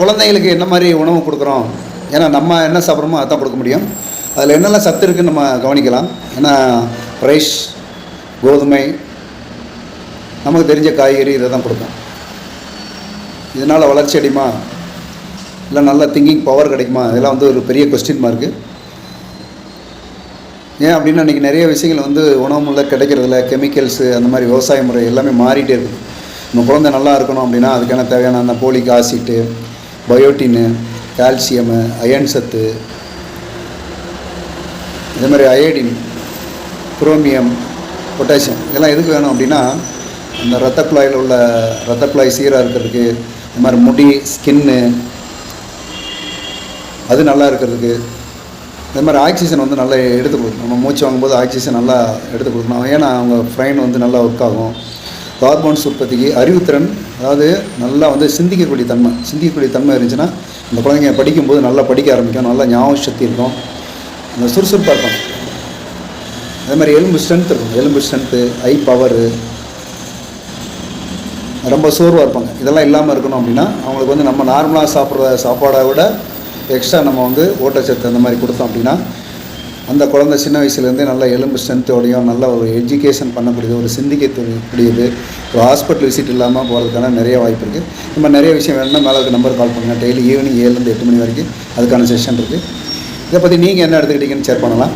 குழந்தைங்களுக்கு என்ன மாதிரி உணவு கொடுக்குறோம்? ஏன்னா நம்ம என்ன சாப்பிட்றோமோ அதான் கொடுக்க முடியும். அதில் என்னெல்லாம் சத்து இருக்குன்னு நம்ம கவனிக்கலாம். ஏன்னா ரைஸ் கோதுமை நமக்கு தெரிஞ்ச காய்கறி இதை தான் கொடுக்கும் இதனால் வளர்ச்சி அடையுமா? இல்லை நல்ல திங்கிங் பவர் கிடைக்குமா? இதெல்லாம் வந்து ஒரு பெரிய கொஸ்டின் மார்க்கு ஏன் அப்படின்னா இன்றைக்கி நிறைய விஷயங்கள் வந்து உணவு முறையில் கிடைக்கிறதில்ல கெமிக்கல்ஸு அந்த மாதிரி விவசாய முறை எல்லாமே மாறிட்டே இருக்குது நம்ம குழந்தை நல்லா இருக்கணும் அப்படின்னா அதுக்கான தேவையான அந்த போலிக் ஆசிட்டு பயோட்டின்னு கால்சியமு அயன் சத்து இதே மாதிரி அயோடின் குரோமியம் பொட்டாசியம் இதெல்லாம் எதுக்கு வேணும் அப்படின்னா அந்த ரத்த குழாயில் உள்ள ரத்த குழாய் சீராக இருக்கிறதுக்கு இந்த மாதிரி முடி ஸ்கின்னு அது நல்லா இருக்கிறதுக்கு இந்த மாதிரி ஆக்சிஜன் வந்து நல்லா எடுத்து கொடுக்கணும். நம்ம மூச்சு வாங்கும்போது ஆக்சிஜன் நல்லா எடுத்து கொடுக்கணும். ஏன்னா அவங்க ஃப்ரைன் வந்து நல்லா ஒர்க் ஆகும். ஹார்மோன்ஸ் உற்பத்திக்கு அறிவுத்திறன் அதாவது நல்லா வந்து சிந்திக்கக்கூடிய தன்மை சிந்திக்கக்கூடிய தன்மை இருந்துச்சுன்னா அந்த குழந்தைங்க படிக்கும்போது நல்லா படிக்க ஆரம்பிக்கும் நல்லா ஞாபக சக்தி இருக்கும். அந்த சுறுசுறுப்பாக இருக்கும். அதே மாதிரி எலும்பு ஸ்ட்ரென்த் இருக்கும். எலும்பு ஸ்ட்ரென்த்து ஐ பவரு ரொம்ப சோர்வாக இருப்பாங்க. இதெல்லாம் இல்லாமல் இருக்கணும் அப்படின்னா அவங்களுக்கு வந்து நம்ம நார்மலாக சாப்பிட்ற சாப்பாடை விட எக்ஸ்ட்ரா நம்ம வந்து ஊட்டச்சத்து அந்த மாதிரி கொடுத்தோம் அப்படின்னா அந்த குழந்தை சின்ன வயசுலேருந்தே நல்ல எலும்பு ஸ்ட்ரென்த்தோடையும் நல்ல ஒரு எஜுகேஷன் பண்ணக்கூடியது ஒரு சிந்திக்கக்கூடியது ஒரு ஹாஸ்பிட்டல் விசிட் இல்லாமல் போகிறதுக்கான நிறைய வாய்ப்பு இருக்குது நம்ம நிறைய விஷயம் வேணும்னா மேலே இருக்க நம்பர் கால் பண்ணுங்கள் டெய்லி ஈவினிங் ஏழுலேருந்து எட்டு மணி வரைக்கும் அதுக்கான செஷன் இருக்குது இதை பற்றி நீங்கள் என்ன எடுத்துக்கிட்டீங்கன்னு ஷேர் பண்ணலாம்.